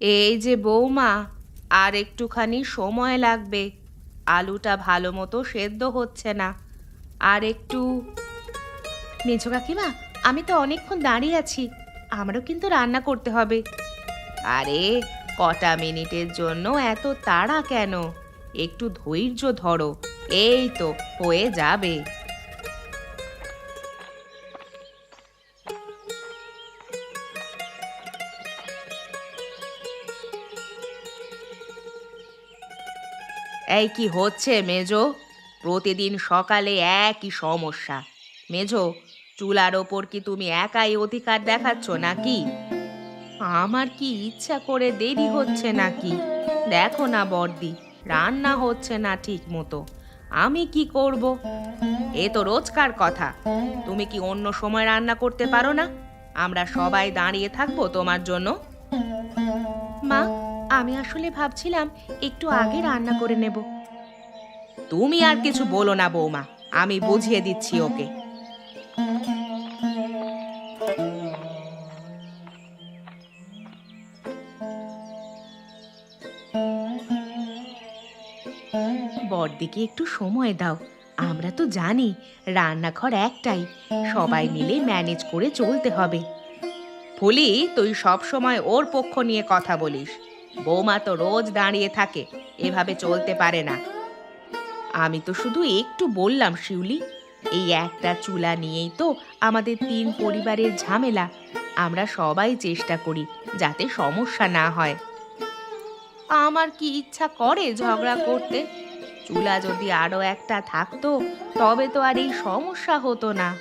এই যে বৌমা, আর একটুখানি সময় লাগবে। আলুটা ভালো মতো সেদ্ধ হচ্ছে না। আর একটু মেঝো কাকিমা, আমি তো অনেকক্ষণ দাঁড়িয়ে আছি, আমারও কিন্তু রান্না করতে হবে। আরে, কটা মিনিটের জন্য এত তাড়া কেন? একটু ধৈর্য ধরো, এই তো হয়ে যাবে। এই কি হচ্ছে, মেজো? প্রতিদিন সকালে একই সমস্যা। মেজো, চুলার ওপর কি তুমি একাই অধিকার দেখাচ্ছ নাকি? আমার কি ইচ্ছা করে দেরি হচ্ছে নাকি? দেখো না বর্দি রান্না হচ্ছে না ঠিক মতো আমি কি করব? এ তো রোজকার কথা। তুমি কি অন্য সময় রান্না করতে পারো না? আমরা সবাই দাঁড়িয়ে থাকব তোমার জন্য। মা আমি আসলে ভাবছিলাম একটু আগে রান্না করে নেব। তুমি আর কিছু বলো না বৌমা। আমি বুঝিয়ে দিচ্ছি ওকে। বড়দিকে একটু সময় দাও। আমরা তো জানি রান্নাঘর একটাই। সবাই মিলে ম্যানেজ করে চলতে হবে। ফুলি তুই সব সময় ওর পক্ষ নিয়ে কথা বলিস। বৌমা তো রোজ দাঁড়িয়ে থাকে, এভাবে চলতে পারে না। আমি তো শুধু একটু বললাম, শিউলি, এই একটা চুলা নিয়েই তো আমাদের তিন পরিবারের ঝামেলা। আমরা সবাই চেষ্টা করি যাতে সমস্যা না হয়। আমার কি ইচ্ছা করে ঝগড়া করতে? চুলা যদি আরও একটা থাকতো, তবে তো আর এই সমস্যা হতো না।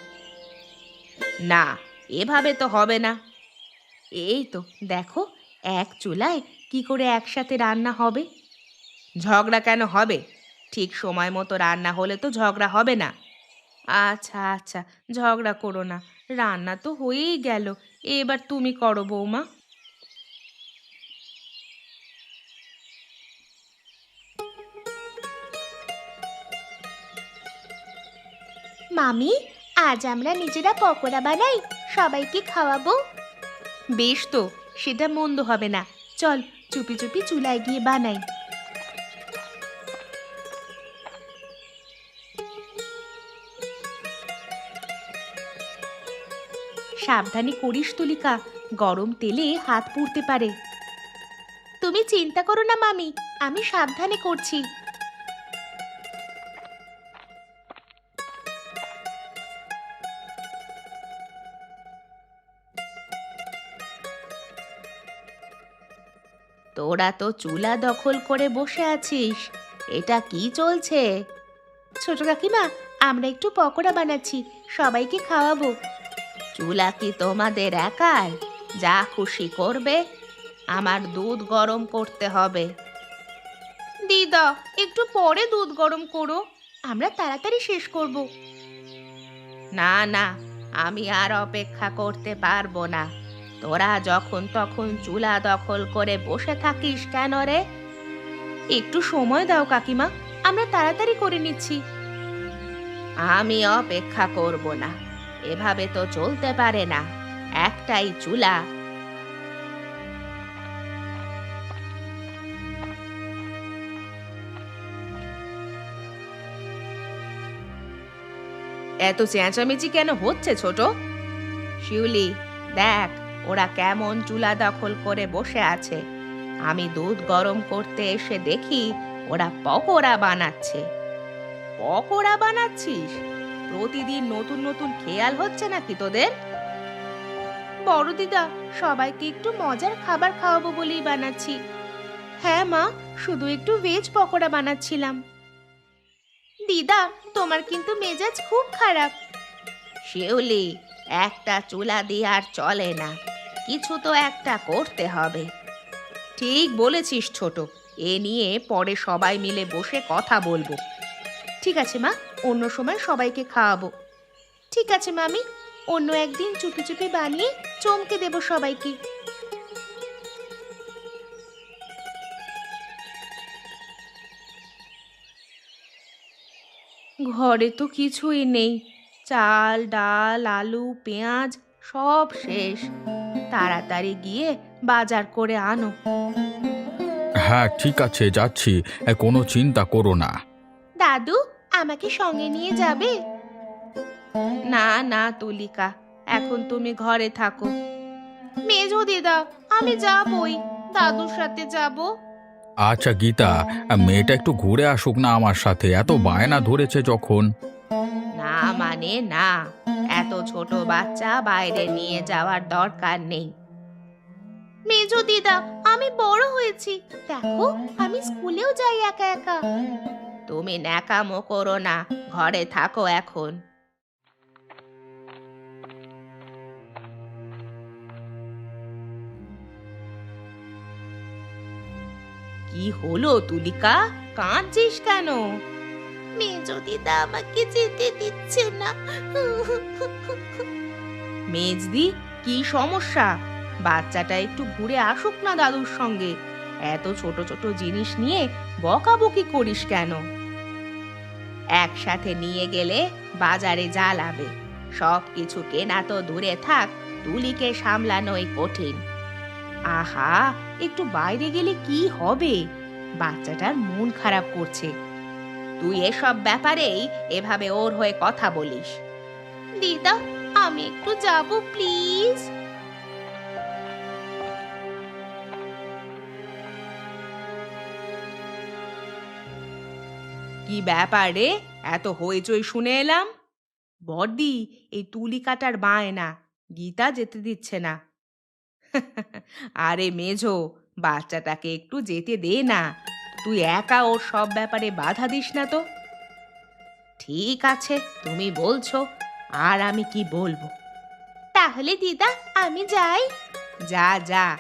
না, এভাবে তো হবে না। এই তো, দেখো এক চুলায় কি করে একসাথে রান্না হবে? ঝগড়া কেন হবে? ঠিক সময় মতো রান্না হলে তো ঝগড়া হবে না। আচ্ছা আচ্ছা ঝগড়া করো না। রান্না তো হয়েই গেল। এবার তুমি করো বৌমা। মামি আজ আমরা নিজেরা পকোড়া বানাই। সবাইকে খাওয়াবো। বেশ তো। সেটা মন্দ হবে না। চল, চুপি চুপি চুলায় গিয়ে বানাই। সাবধানে করিস তুলিকা, গরম তেলে হাত পুড়তে পারে। তুমি চিন্তা করো না, মামি, আমি সাবধানে করছি। তোরা তো চুলা দখল করে বসে আছিস। এটা কি চলছে? ছোট কাকিমা, আমরা একটু পকোড়া বানাচ্ছি, সবাইকে খাওয়াবো। চুলা কি তোমাদের একার? যা খুশি করবে, আমার দুধ গরম করতে হবে। দিদা, একটু পরে দুধ গরম করো, আমরা তাড়াতাড়ি শেষ করব। না না, আমি আর অপেক্ষা করতে পারব না। তোরা যখন তখন চুলা দখল করে বসে থাকিস কেন রে? একটু সময় দাও কাকিমা, আমরা তাড়াতাড়ি করে নিচ্ছি। আমি অপেক্ষা করব না, এভাবে তো চলতে পারে না, একটাই চুলা। এত চেঁচামেচি কেন হচ্ছে ছোট? শিউলি, দেখ ওরা কেমন চুলা দখল করে বসে আছে। আমি দুধ গরম করতে এসে দেখি ওরা পকোড়া বানাচ্ছে। পকোড়া বানাচ্ছিস? প্রতিদিন নতুন নতুন খেয়াল হচ্ছে নাকি তোদের? বড় দিদা, সবাইকে একটু মজার খাবার খাওয়াবো বলেই বানাচ্ছি। হ্যাঁ মা, শুধু একটু ভেজ পকোড়া বানাচ্ছিলাম। দিদা, তোমার কিন্তু মেজাজ খুব খারাপ। শিউলি, একটা চুলা দিয়ে আর চলে না। কিছু তো একটা করতে হবে। ঠিক বলেছিস ছোট, এ নিয়ে পরে সবাই মিলে বসে কথা বলব। ঠিক আছে মা, অন্য সময় সবাইকে খাওয়াবো। ঠিক আছে মামি, অন্য একদিন চুপি চুপি বানিয়ে চমকে দেব সবাইকে। ঘরে তো কিছুই নেই, চাল, ডাল, আলু, পেঁয়াজ সব শেষ। তাড়াতাড়ি গিয়ে বাজার করে আনো। হ্যাঁ ঠিক আছে যাচ্ছি। এ, কোনো চিন্তা করো না। দাদু আমাকে সঙ্গে নিয়ে যাবে? না না তুলিকা এখন তুমি ঘরে থাকো। মেজো দিদা আমি যাবই। দাদুর সাথে যাব। আচ্ছা গীতা মেয়েটা একটু ঘুরে আসুক না আমার সাথে। এত বায়না ধরেছে যখন। মানে না। এত ছোট বাচ্চা বাইরে নিয়ে যাওয়ার দরকার নেই। মেজো দিদা, আমি বড় হয়েছি। দেখো, আমি স্কুলেও যাই একা একা। তুমি ন্যাকামো করো না, ঘরে থাকো এখন। কি হলো তুলিকা? কাঁদছিস কেন? আমাকে যেতে দিচ্ছে না। মেজদি, কি সমস্যা? বাচ্চাটা একটু ঘুরে আসুক না দাদুর সঙ্গে। এত ছোট ছোট জিনিস নিয়ে বকাবকি করিস কেন? একসাথে নিয়ে গেলে বাজারে জ্বালাবে সব কিছু কেনা তো দূরে থাক তুলিকে সামলানোই কঠিন। আহা, একটু বাইরে গেলে কি হবে? বাচ্চাটার মন খারাপ করছে। তুই এসব ব্যাপারেই এভাবে ওর হয়ে কথা বলিস। দিদা, আমি একটু যাব, প্লিজ। কি ব্যাপারে এত হইচই শুনে এলাম। বড়দি, এই তুলি কাটার বায়না, গীতা যেতে দিচ্ছে না। আরে মেঝো, বাচ্চাটাকে একটু যেতে দে না। তুই একা ওর সব ব্যাপারে বাধা দিস না তো। ঠিক আছে তুমি বলছো আর আমি কি বলব? তাহলে দিদা আমি যাই। যা যা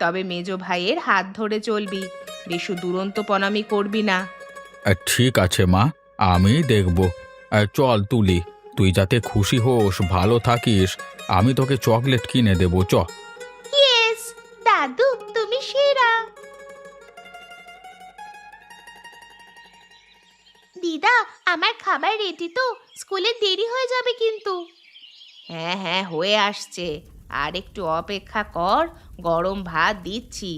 তবে মেজো ভাইয়ের হাত ধরে চলবি বেশু দুরন্ত পনামি করবি না। আহ, ঠিক আছে মা আমি দেখব। আহ, চল তুলি তুই যাতে খুশি হোস ভালো থাকিস আমি তোকে চকলেট কিনে দেবো চ। রেডি তো স্কুলে দেরি হয়ে যাবে কিন্তু। হ্যাঁ হ্যাঁ হয়ে আসছে। আর একটু অপেক্ষা কর, গরম ভাত দিচ্ছি।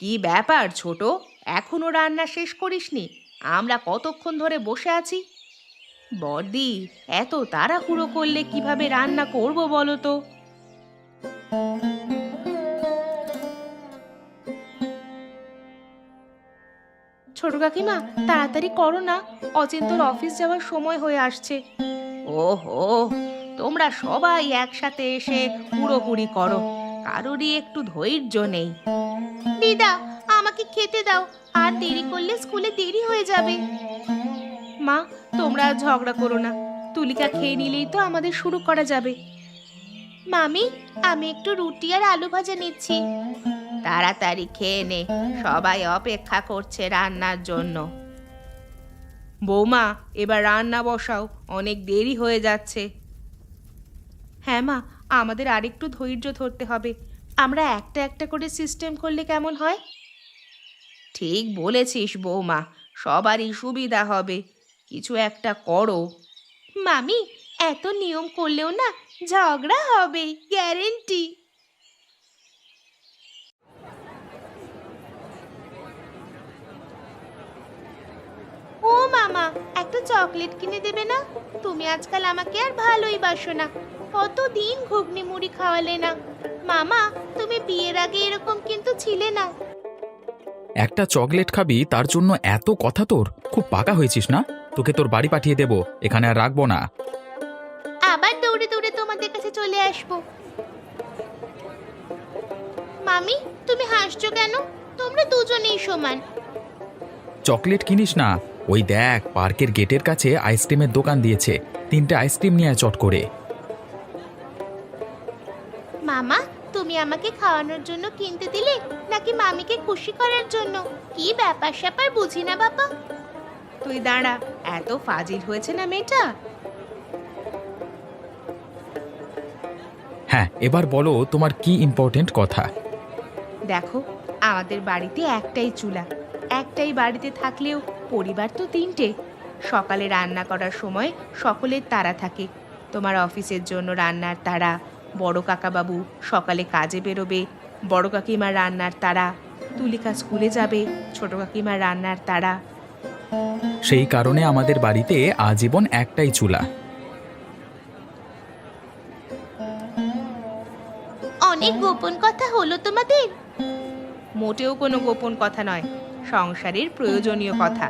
কি ব্যাপার ছোট? এখনও রান্না শেষ করিসনি? আমরা কতক্ষণ ধরে বসে আছি? বর্দি এত তাড়াহুড়ো করলে কীভাবে রান্না করব বলো তো? ছোট কাকিমা, তাড়াতাড়ি করো না, অচিন্তর অফিস যাওয়ার সময় হয়ে আসছে। ওহো, তোমরা সবাই একসাথে এসে পুরোপুরি করো, কারোরই একটু ধৈর্য নেই। দিদা, আমাকে খেতে দাও, আর দেরি করলে স্কুলে দেরি হয়ে যাবে। মা তোমরা ঝগড়া করো না। তুলিকা খেয়ে নিলেই তো আমাদের শুরু করা যাবে। মামি, আমি একটু রুটি আর আলু ভাজা নিচ্ছি। তাড়াতাড়ি খেয়ে নে, সবাই অপেক্ষা করছে রান্নার জন্য। বৌমা, এবার রান্না বসাও, অনেক দেরি হয়ে যাচ্ছে। হ্যাঁ মা, আমাদের আরেকটু ধৈর্য ধরতে হবে। আমরা একটা একটা করে সিস্টেম করলে কেমন হয়? ঠিক বলেছিস বৌমা, সবারই সুবিধা হবে। কিছু একটা করো। মামি, এত নিয়ম করলেও না ঝগড়া হবে গ্যারেন্টি ও মামা, একটা চকলেট কিনে দেবে না? তুমি আজকাল আমাকে আর ভালোই বাসো না। কতদিন ঘুগনি মুড়ি খাওয়ালে না। মামা, তুমি বিয়ের আগে এরকম কিন্তু ছিলে না। একটা চকলেট খাবি, তার জন্য এত কথা তোর? খুব পাকা হয়েছিস না? তোকে তোর বাড়ি পাঠিয়ে দেবো এখানে আর রাখব না। আবার দৌড়ে দৌড়ে তোমাদের কাছে চলে আসব। মামি তুমি হাসছো কেন? তোমরা দুজনেই সমান। চকলেট কিনিস না? ওই দেখ পার্কের গেটের কাছে আইসক্রিমের দোকান দিয়েছে। তিনটে আইসক্রিম নিয়ে আয় চট করে। মামা তুমি আমাকে খাওয়ানোর জন্য কিনতে দিলে নাকি মামিকে খুশি করার জন্য? কি ব্যাপার স্যাপার বুঝি না বাবা। তুই দাঁড়া এত ফাজিল হয়েছে না মেয়েটা? হ্যাঁ এবার বলো তোমার কি ইম্পর্টেন্ট কথা? দেখো আমাদের বাড়িতে একটাই চুলা। একটাই বাড়িতে থাকলেও পরিবার তো তিনটে। সকালে রান্না করার সময় সকলের তারা থাকে। তোমার অফিসের জন্য রান্নার তারা বড় কাকাবাবু সকালে কাজে বেরোবে বড় কাকিমার রান্নার তারা তুলিকা স্কুলে যাবে ছোট কাকিমার রান্নার তাড়া সেই কারণে আমাদের বাড়িতে আজীবন একটাই চুলা। অনেক গোপন কথা হলো তোমাদের। মোটেও কোনো গোপন কথা নয় সংসারের প্রয়োজনীয় কথা।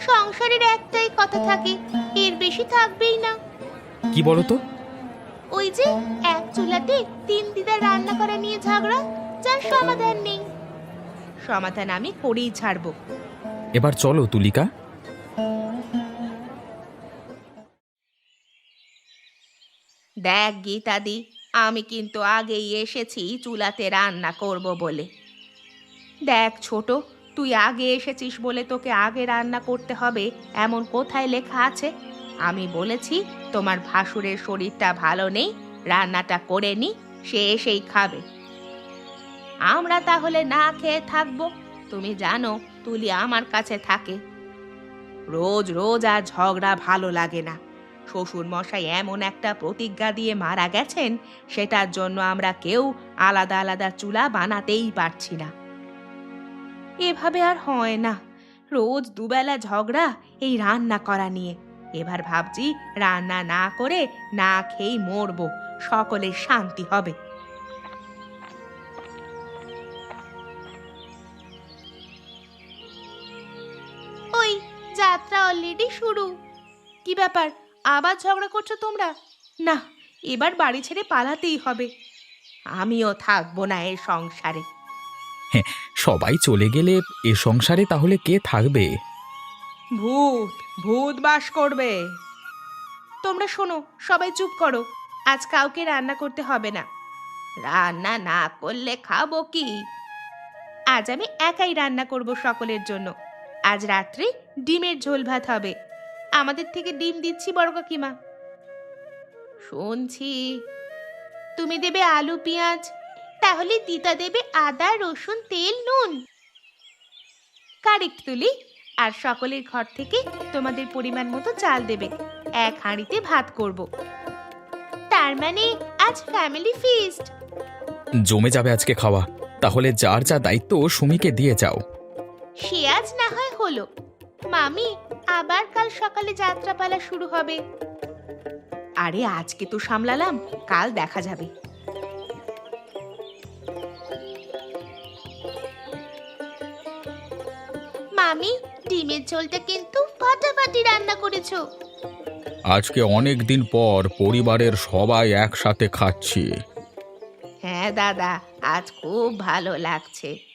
সংসারের একটাই কথা থাকে এর বেশি থাকবেই না। কি বলো তো ওই যে এক চুলাতে তিন দিদা রান্না করা নিয়ে ঝগড়া যার সমাধান নেই। সমাধান আমি করেই ছাড়বো। এবার চলো, তুলিকা। দেখ, গীতাদি, আমি কিন্তু আগেই এসেছি চুলাতে রান্না করব বলে। দেখ, ছোট, তুই আগে এসেছিস বলে তোকে আগে রান্না করতে হবে, এমন কোথায় লেখা আছে? আমি বলেছি, তোমার ভাসুরের শরীরটা ভালো নেই, রান্নাটা করে নি, সে এসেই খাবে। আমরা তাহলে না খেয়ে থাকব, তুমি জানো তুলি আমার কাছে থাকে। রোজ রোজ আর ঝগড়া ভালো লাগে না। শ্বশুর মশাই এমন একটা প্রতিজ্ঞা দিয়ে মারা গেছেন, সেটার জন্য আমরা কেউ আলাদা আলাদা চুলা বানাতেই পারছি না। এভাবে আর হয় না। রোজ দুবেলা ঝগড়া, এই রান্না করা নিয়ে। এবার ভাবছি রান্না না করে না খেয়েই মরবো, সকলের শান্তি হবে। যাত্রা শুরু। কি ব্যাপার? আবার ঝগড়া করছ তোমরা? না এবার বাড়ি ছেড়ে পালাতেই হবে। আমিও থাকব না এ সংসারে। সবাই চলে গেলে এ সংসারে তাহলে কে থাকবে? ভূত ভূত বাস করবে। তোমরা শোনো সবাই চুপ করো। আজ কাউকে রান্না করতে হবে না। রান্না না করলে খাব কি? আজ আমি একাই রান্না করব সকলের জন্য। আজ রাত্রে ডিমের ঝোল ভাত হবে। আমাদের থেকে ডিম দিচ্ছি বড় কাকিমা। শুনছি। তুমি দেবে আলু পেঁয়াজ তাহলে দিদা দেবে আদা রসুন তেল নুন। কারেক্ট তুলি। আর সকলের ঘর থেকে তোমাদের পরিমাণ মতো চাল দেবে। এক হাঁড়িতে ভাত করব। তার মানে আজ ফ্যামিলি ফিস্ট জমে যাবে আজকে খাওয়া। তাহলে যার যা দায়িত্ব সুমিকে দিয়ে যাও। সে আজ না হয় হলো। মামি আবার কাল সকালে যাত্রাপালা শুরু হবে। আরে আজকে তো সামলালাম কাল দেখা যাবে। মামি ডিমের ঝোলটা কিন্তু ফাটাফাটি রান্না করেছ। আজকে অনেক দিন পর পরিবারের সবাই একসাথে খাচ্ছি। হ্যাঁ দাদা আজ খুব ভালো লাগছে।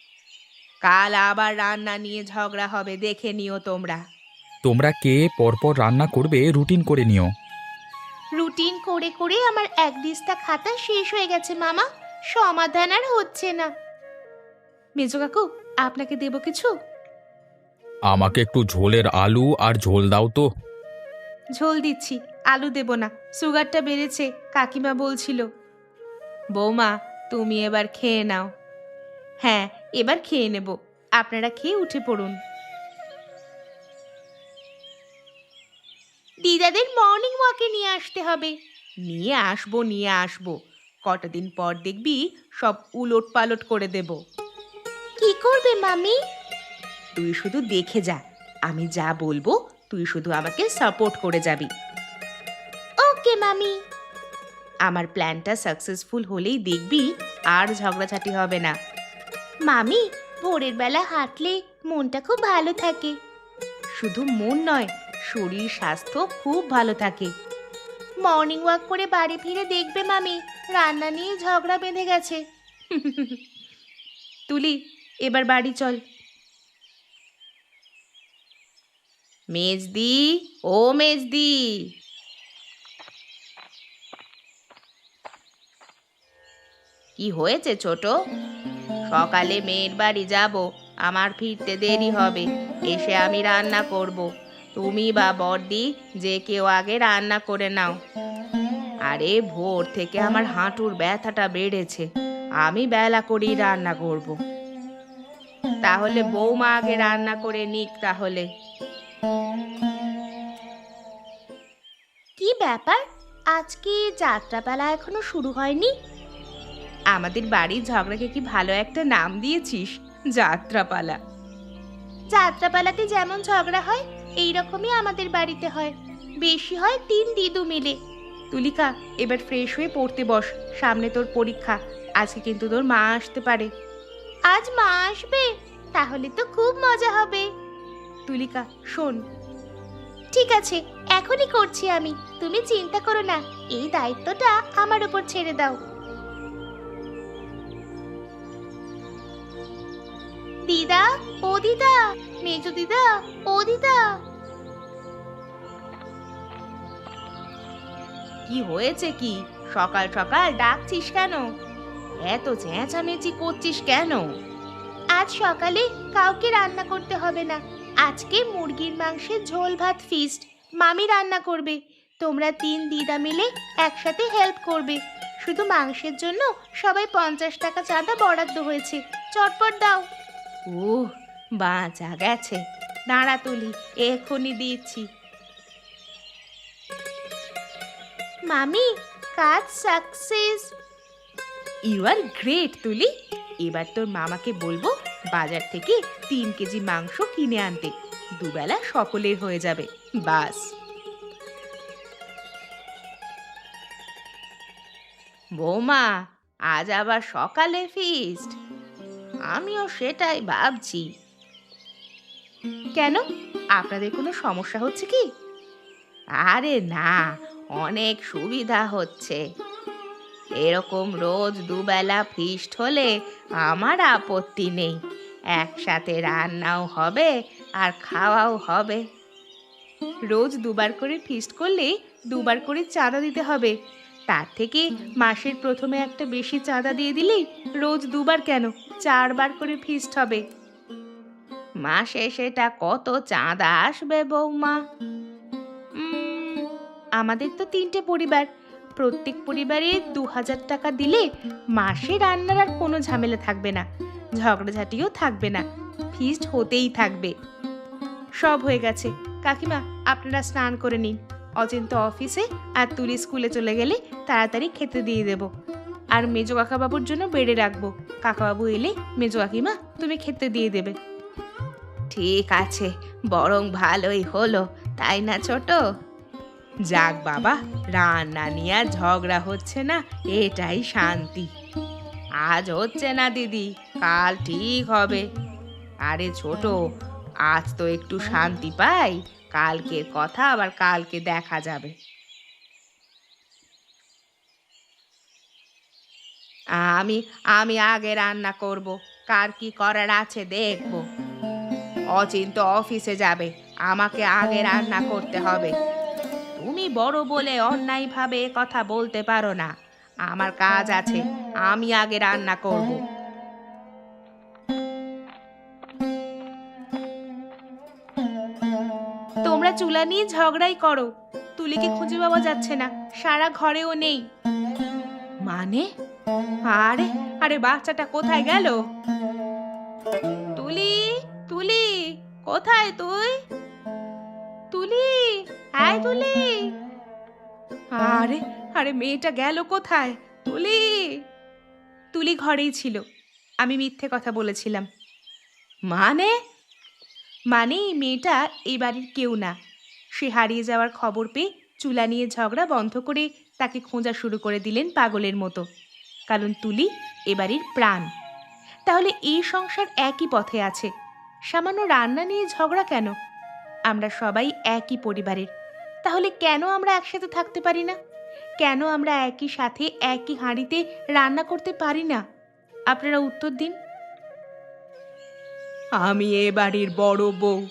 কাল আবার রান্না নিয়ে ঝগড়া হবে দেখে নিও তোমরা। তোমরা কে পরপর রান্না করবে রুটিন করে নিও। রুটিন করে করে আমার এক দিস্তা খাতা শেষ হয়ে গেছে মামা। সমাধান আর হচ্ছে না। মেজো কাকু আপনাকে দেব কিছু? আমাকে একটু ঝোলের আলু আর ঝোল দাও তো। ঝোল দিচ্ছি আলু দেব না সুগারটা বেড়েছে কাকিমা বলছিল। বৌমা তুমি এবার খেয়ে নাও। হ্যাঁ এবার খেয়ে নেব। আপনারা খেয়ে উঠে পড়ুন। দিদাদের মর্নিং ওয়াকে নিয়ে আসতে হবে। নিয়ে আসব নিয়ে আসব। কটা দিন পর দেখবি সব উলট পালট করে দেব। কি করবে মামি? তুই শুধু দেখে যা। আমি যা বলব তুই শুধু আমাকে সাপোর্ট করে যাবি। ওকে মামি। আমার প্ল্যানটা সাকসেসফুল হলেই দেখবি আর ঝগড়াঝাটি হবে না। মামি, ভোরের বেলা হাঁটলে মনটা খুব ভালো থাকে। শুধু মন নয়, শরীর স্বাস্থ্য খুব ভালো থাকে। মর্নিং ওয়াক করে বাড়ি ফিরে দেখবে মামি, রান্না নিয়ে ঝগড়া বেঁধে গেছে। তুলি, এবার বাড়ি চল। মেজদি, ও মেজদি। কি হয়েছে ছোট? সকালে মেয়ের বাড়ি যাব, আমার ফিরতে দেরি হবে, এসে আমি রান্না করব। তুমি বা বর্দি, যে কেউ আগে রান্না করে নাও। আরে ভোর থেকে আমার হাঁটুর ব্যথাটা বেড়েছে, আমি বেলা করেই রান্না করব। তাহলে বৌমা আগে রান্না করে নিক তাহলে। কি ব্যাপার? আজকে যাত্রাপালা এখনও শুরু হয়নি? আমাদের বাড়ির ঝগড়াকে কি ভালো একটা নাম দিয়েছিস? যাত্রাপালা। যাত্রাপালাতে যেমন ঝগড়া হয় এই রকমই আমাদের বাড়িতে হয়। বেশি হয় তিন দিদু মিলে। তুলিকা এবার ফ্রেশ হয়ে পড়তে বস। সামনে তোর পরীক্ষা। আজকে কিন্তু তোর মা আসতে পারে। আজ মা আসবে? তাহলে তো খুব মজা হবে। তুলিকা শোন। ঠিক আছে এখনই করছি আমি। তুমি চিন্তা করো না এই দায়িত্বটা আমার উপর ছেড়ে দাও। দিদা ও দিদা মেজো দিদা ও দিদা। কি হয়েছে কি? সকাল সকাল ডাকছিস কেন? এত চেঁচামেচি করছিস কেন? আজ সকালে কাউকে রান্না করতে হবে না। আজকে মুরগির মাংসের ঝোল ভাত ফিস্ট মামি রান্না করবে। তোমরা তিন দিদা মিলে একসাথে হেল্প করবে। শুধু মাংসের জন্য সবাই পঞ্চাশ টাকা চাঁদা বরাদ্দ হয়েছে। চটপট দাও। ও বাঁচা গেছে। দাঁড়া তুলি এক্ষুনি দিচ্ছি। মামি, কাজ সাকসেস। ইউ আর গ্রেট তুলি। এবার তোর মামাকে বলব, বাজার থেকে তিন কেজি মাংস কিনে আনতে। দুবেলা সকলের হয়ে যাবে, বাস। বৌমা, আজ আবার সকালে ফিস্ট আমিও সেটাই ভাবছি। কেন? আপনাদের কোনো সমস্যা হচ্ছে কি? আরে না, অনেক সুবিধা হচ্ছে। এরকম রোজ দুবেলা ফিস্ট হলে আমার আপত্তি নেই। একসাথে রান্নাও হবে আর খাওয়াও হবে। রোজ দুবার করে ফিস্ট করলে দুবার করে চাঁদা দিতে হবে। তার থেকে মাসের প্রথমে একটা বেশি চাঁদা দিয়ে দিলেই রোজ দুবার কেন? চারবার করে ফিস্ট হবে। মাসে সেটা কত চাঁদা আসবে বৌমা? আমাদের তো তিনটে পরিবার। প্রত্যেক পরিবারে দু হাজার টাকা দিলে মাসে রান্নার আর কোনো ঝামেলা থাকবে না। ঝগড়াঝাটিও থাকবে না। ফিস্ট হতেই থাকবে। সব হয়ে গেছে। কাকিমা আপনারা স্নান করে নিন। অচিন্ত অফিসে আর তুলি স্কুলে চলে গেলে তাড়াতাড়ি খেতে দিয়ে দেব। আর মেজো কাকাবাবুর জন্য বেড়ে রাখব। কাকাবাবু এলে মেজো কাকিমা তুমি খেতে দিয়ে দেবে। ঠিক আছে, বরং ভালোই হলো, তাই না ছোট? যাক বাবা, রান্না নিয়ে আর ঝগড়া হচ্ছে না, এটাই শান্তি। আজ হচ্ছে না দিদি, কাল ঠিক হবে। আরে ছোট, আজ তো একটু শান্তি পাই কালকের কথা আবার কালকে দেখা যাবে। আমি আমি আগে রান্না করব, কার কি করার আছে দেখব। অচিন্ত অফিসে যাবে, আমাকে আগে রান্না করতে হবে। তুমি বড় বলে অন্যায়ভাবে এ কথা বলতে পারো না। আমার কাজ আছে, আমি আগে রান্না করব। তোমরা চুলা নিয়ে ঝগড়াই করো, তুলিকে খুঁজে পাওয়া যাচ্ছে না, সারা ঘরেও নেই। মানে? আরে আরে বাচ্চাটা কোথায় গেল? তুলি তুলি, কোথায় তুই? তুলি হাই তুলি। আরে আরে মেয়েটা গেল কোথায়? তুলি। তুলি ঘরেই ছিল। আমি মিথ্যে কথা বলেছিলাম। মানে? মানে এই মেয়েটা এই বাড়ির কেউ না। সে হারিয়ে যাওয়ার খবর পেয়ে চুলা নিয়ে ঝগড়া বন্ধ করে তাকে খোঁজা শুরু করে দিলেন পাগলের মতো। কারণ তুলি এ বাড়ির প্রাণ। তাহলে এই সংসার একই পথে আছে। সামান্য রান্না নিয়ে ঝগড়া কেন? আমরা সবাই একই পরিবারের। তাহলে কেন আমরা একসাথে থাকতে পারি না? কেন আমরা একই সাথে একই হাঁড়িতে রান্না করতে পারি না? আপনারা উত্তর দিন। আমি এ বাড়ির বড় বউ।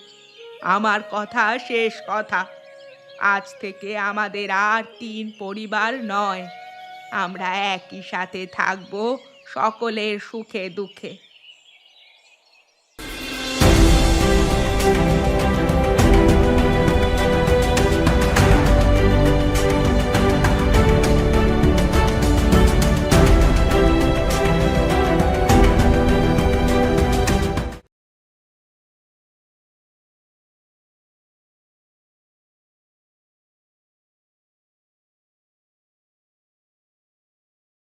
আমার কথা শেষ কথা। আজ থেকে আমাদের আর তিন পরিবার নয়। আমরা একই সাথে থাকব সকলের সুখে দুঃখে।